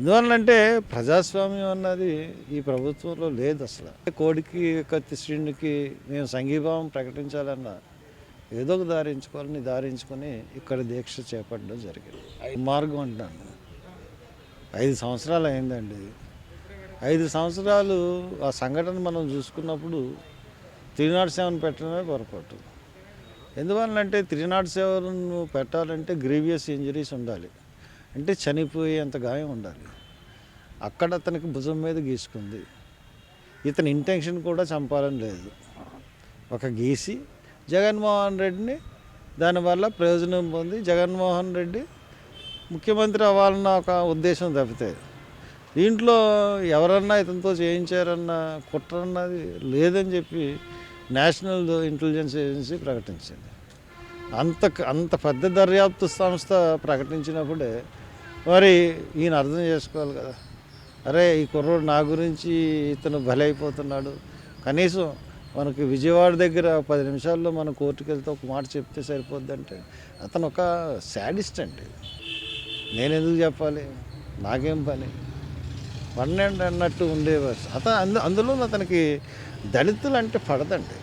ఎందువల్లంటే ప్రజాస్వామ్యం అన్నది ఈ ప్రభుత్వంలో లేదు అసలు. కోడికి కత్తి శ్రీనికి మేము సంఘీభావం ప్రకటించాలన్నా ఏదో ఒక దారి ఎంచుకోవాలని దారి ఎంచుకొని ఇక్కడ దీక్ష చేపట్టడం జరిగింది. మార్గం అంటాను. ఐదు సంవత్సరాలు అయిందండి. ఐదు సంవత్సరాలు ఆ సంఘటన మనం చూసుకున్నప్పుడు త్రీ నాట్ సెవెన్ పెట్టడమే పొరపాటు. ఎందువల్లంటే త్రీ నాట్ సెవెన్ పెట్టాలంటే గ్రీవియస్ ఇంజరీస్ ఉండాలి. అంటే చనిపోయేంత గాయం ఉండాలి. అక్కడ అతనికి భుజం మీద గీసుకుంది. ఇతని ఇంటెన్షన్ కూడా చంపాలని లేదు. ఒక గీసి జగన్మోహన్ రెడ్డిని దానివల్ల ప్రయోజనం పొంది జగన్మోహన్ రెడ్డి ముఖ్యమంత్రి అవ్వాలన్న ఒక ఉద్దేశం తప్పితే దీంట్లో ఎవరన్నా ఇతనితో చేయించారన్న కుట్ర అన్నది లేదని చెప్పి నేషనల్ ఇంటెలిజెన్స్ ఏజెన్సీ ప్రకటించింది. అంత అంత పెద్ద దర్యాప్తు సంస్థ ప్రకటించినప్పుడే మరి ఈయన అర్థం చేసుకోవాలి కదా. అరే ఈ కుర్రోడు నా గురించి ఇతను బలైపోతున్నాడు. కనీసం మనకి విజయవాడ దగ్గర పది నిమిషాల్లో మనం కోర్టుకు వెళ్తే ఒక మాట చెప్తే సరిపోద్దంటే అతను ఒక శాడిస్ట్ అండి. నేను ఎందుకు చెప్పాలి? నాకేం పని? పన్నెండు అన్నట్టు ఉండేవారు. అతను అందు అందులో అతనికి దళితులు అంటే పడదండి.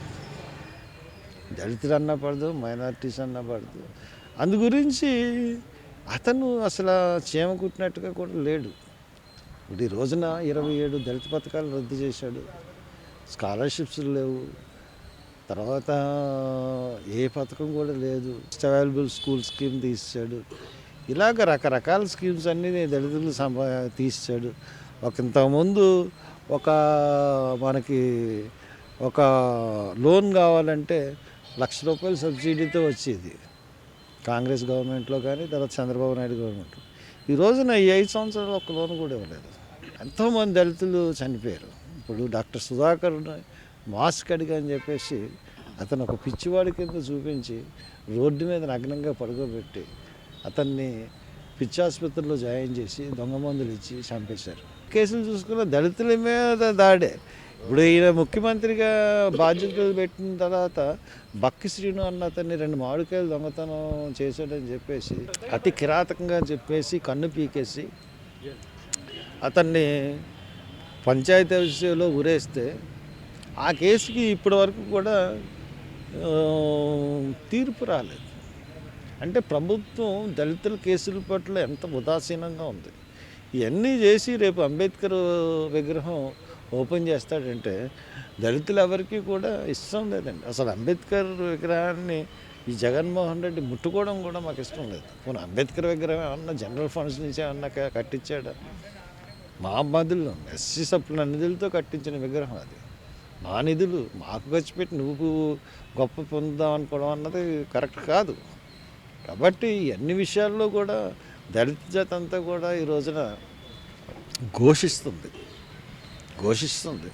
దళితులు అన్నా పడదు మైనారిటీస్ అన్నా పడదు. అందు గురించి అతను అసలు చీమ కుట్టినట్టుగా కూడా లేడు. ఇప్పుడు ఈ రోజున ఇరవై ఏడు దళిత పథకాలు రద్దు చేశాడు. స్కాలర్షిప్స్ లేవు. తర్వాత ఏ పథకం కూడా లేదు. అవైలబుల్ స్కూల్ స్కీమ్ తీసాడు ఇలాగ రకరకాల స్కీమ్స్ అన్నీ దళితులు సంపా తీసాడు ఒక ఇంతకుముందు ఒక మనకి ఒక లోన్ కావాలంటే లక్ష రూపాయల సబ్సిడీతో వచ్చేది. కాంగ్రెస్ గవర్నమెంట్లో కానీ తర్వాత చంద్రబాబు నాయుడు గవర్నమెంట్ ఈ రోజున ఈ ఐదు సంవత్సరాలు ఒక్క లోన్ కూడా ఇవ్వలేదు. ఎంతోమంది దళితులు చనిపోయారు. ఇప్పుడు డాక్టర్ సుధాకర్ మాస్క్ అడిగా అని చెప్పేసి అతను ఒక పిచ్చివాడి కింద చూపించి రోడ్డు మీద నగ్నంగా పడుకోబెట్టి అతన్ని పిచ్చి ఆసుపత్రిలో జాయిన్ చేసి దొంగ మందులు ఇచ్చి చంపేశారు. కేసులు చూసుకున్న దళితుల మీద దాడే. ఇప్పుడు ఈయన ముఖ్యమంత్రిగా బాధ్యతలు పెట్టిన తర్వాత బక్కి శ్రీను అన్న అతన్ని రెండు మామిడికాయలు దొంగతనం చేశాడని చెప్పేసి అతి కిరాతకంగా చెప్పేసి కన్ను పీకేసి అతన్ని పంచాయతీ విషయంలో ఉరేస్తే ఆ కేసుకి ఇప్పటి వరకు కూడా తీర్పు రాలేదు. అంటే ప్రభుత్వం దళితుల కేసుల పట్ల ఎంత ఉదాసీనంగా ఉంది. ఇవన్నీ చేసి రేపు అంబేద్కర్ విగ్రహం ఓపెన్ చేస్తాడంటే దళితులు ఎవరికి కూడా ఇష్టం లేదండి. అసలు అంబేద్కర్ విగ్రహాన్ని ఈ జగన్మోహన్ రెడ్డి ముట్టుకోవడం కూడా మాకు ఇష్టం లేదు. పోనీ అంబేద్కర్ విగ్రహం ఏమన్నా జనరల్ ఫండ్స్ నుంచి ఏమన్నా కట్టించాడా? మా నిధులు ఎస్సీ సప్ల నిధులతో కట్టించిన విగ్రహం అది. మా నిధులు మాకు ఖర్చు పెట్టి నువ్వు గొప్ప పొందుదాం అనుకోవడం అన్నది కరెక్ట్ కాదు. కాబట్టి అన్ని విషయాల్లో కూడా దళిత జాతి అంతా కూడా ఈ రోజున ఘోషిస్తుంది. ఘోషిస్తుంది.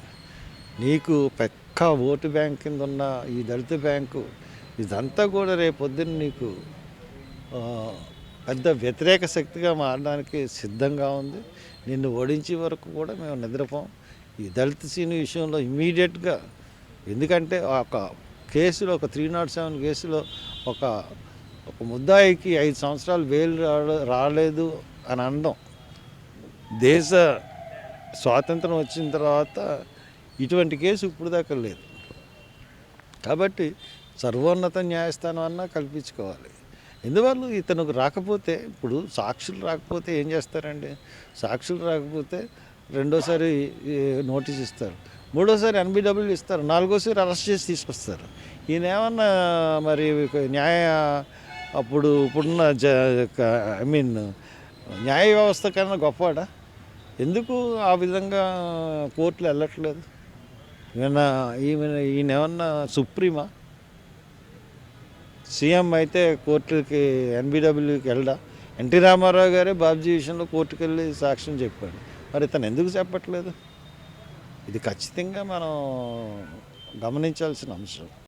నీకు పెక్క ఓటు బ్యాంక్ కింద ఉన్న ఈ దళిత బ్యాంకు ఇదంతా కూడా రేపొద్దున నీకు పెద్ద వ్యతిరేక శక్తిగా మారడానికి సిద్ధంగా ఉంది. నిన్ను ఓడించే వరకు కూడా మేము నిద్రపోం. ఈ దళిత సీని విషయంలో ఇమీడియట్గా ఎందుకంటే ఒక కేసులో ఒక త్రీ నాట్ సెవెన్ కేసులో ఒక ఒక ముద్దాయికి ఐదు సంవత్సరాలు బెయిల్ రాలేదు అని అనడం దేశ స్వాతంత్రం వచ్చిన తర్వాత ఇటువంటి కేసు ఇప్పుడు దాకా లేదు. కాబట్టి సర్వోన్నత న్యాయస్థానం అన్నా కల్పించుకోవాలి. ఎందువల్ల ఇతనికి రాకపోతే ఇప్పుడు సాక్షులు రాకపోతే ఏం చేస్తారండి? సాక్షులు రాకపోతే రెండోసారి నోటీస్ ఇస్తారు. మూడోసారి ఎన్బిడబ్ల్యూ ఇస్తారు. నాలుగోసారి అరెస్ట్ చేసి తీసుకొస్తారు. ఈయన ఏమన్నా మరి న్యాయ అప్పుడు ఇప్పుడున్న జ ఐ మీన్ న్యాయ వ్యవస్థ కన్నా గొప్పవాడా? ఎందుకు ఆ విధంగా కోర్టులు వెళ్ళట్లేదు? ఈయన ఈమె ఈయన ఏమన్నా సుప్రీమా? సీఎం అయితే కోర్టుకి ఎన్బిడబ్ల్యూకి వెళ్ళడా? ఎన్టీ రామారావు గారే బాబ్జీ విషయంలో కోర్టుకు వెళ్ళి సాక్ష్యం చెప్పాడు. మరి ఇతను ఎందుకు చెప్పట్లేదు? ఇది ఖచ్చితంగా మనం గమనించాల్సిన అంశం.